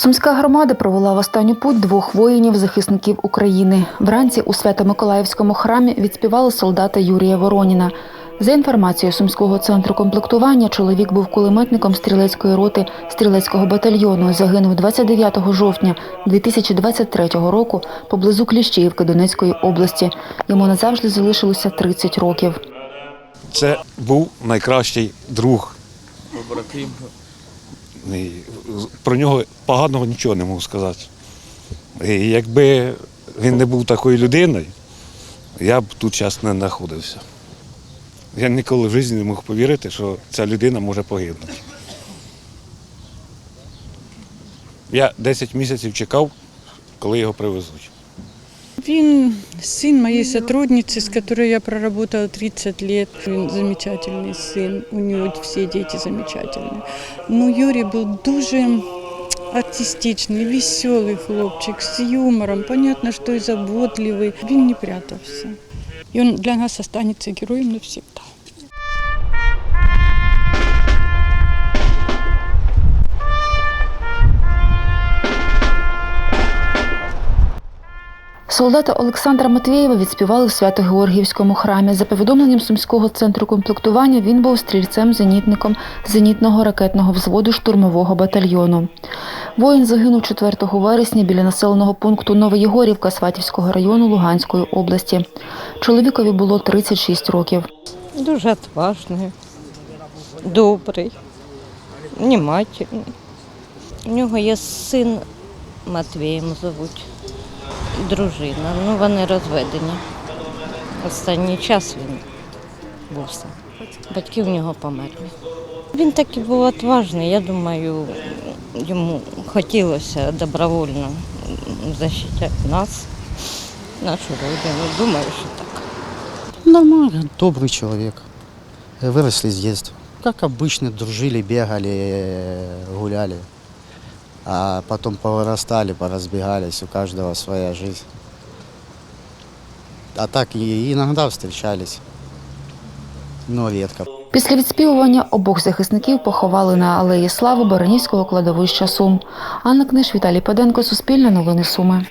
Сумська громада провела в останню путь двох воїнів-захисників України. Вранці у Свято-Миколаївському храмі відспівали солдата Юрія Вороніна. За інформацією Сумського центру комплектування, чоловік був кулеметником стрілецької роти стрілецького батальйону. Загинув 29 жовтня 2023 року поблизу Кліщіївки Донецької області. Йому назавжди залишилося 30 років. Це був найкращий друг. побратим. Про нього поганого нічого не можу сказати. І якби він не був такою людиною, я б тут зараз не знаходився. Я ніколи в житті не мог повірити, що ця людина може загинути. Я 10 місяців чекав, коли його привезуть. Він сын моей сотрудницы, с которой я проработала 30 лет. Він замечательный сын, у него все дети замечательные. Ну, Юрій був дуже артистичний, веселий хлопчик, з юмором. Понятно, що і заботливий. Він не прятався. І він для нас останеться героєм навсегда. Солдата Олександра Матвєєва відспівали в Свято-Георгіївському храмі. За повідомленням Сумського центру комплектування, він був стрільцем-зенітником зенітного ракетного взводу штурмового батальйону. Воїн загинув 4 вересня біля населеного пункту Новоєгорівка Сватівського району Луганської області. Чоловікові було 36 років. Дуже відважний, добрий, внимательний. У нього є син Матвієм звуть, дружина. Ну, вони розведені. Останній час він був сам. Батьки в нього померли. Він такий був відважний, я думаю, йому хотілося добровольно захищати нас, нашу родину. Думаю, що так. Нормально, добрый человек. Выросли с детства. Как обычно, дружили, бегали, э, гуляли. А потом повырастали, поразбегались, у каждого своя жизнь. А так и иногда встречались, но редко. Після відспівування обох захисників поховали на алеї Слави Баранівського кладовища Сум. Анна Книж, Віталій Паденко, Суспільне новини Суми.